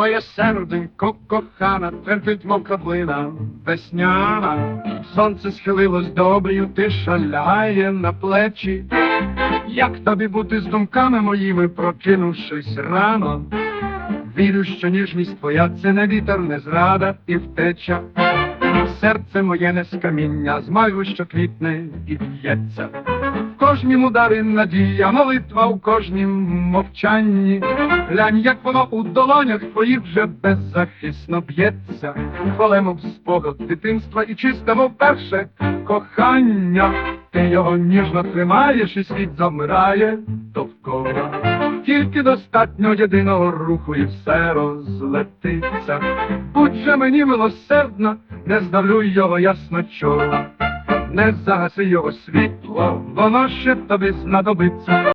Моє серденько кохана, терпить мов каплина весняна, сонце схилилось добрію, тиша лягає на плечі. Як тобі бути з думками моїми, прокинувшись рано? Вірю, що ніжність твоя це не вітер, не зрада і втеча. Серце моє не з каміння, з маю, що квітне і б'ється. В кожнім ударі надія, молитва у кожнім мовчанні. Глянь, як воно у долонях твоїх вже беззахисно б'ється. Хвалемо в спогад дитинства і чистимо перше кохання. Ти його ніжно тримаєш, і світ замирає довкола. Тільки достатньо єдиного руху, і все розлетиться. Будь же мені милосердна, не здавлюй його ясно чола, не загаси його світло, воно ще тобі знадобиться.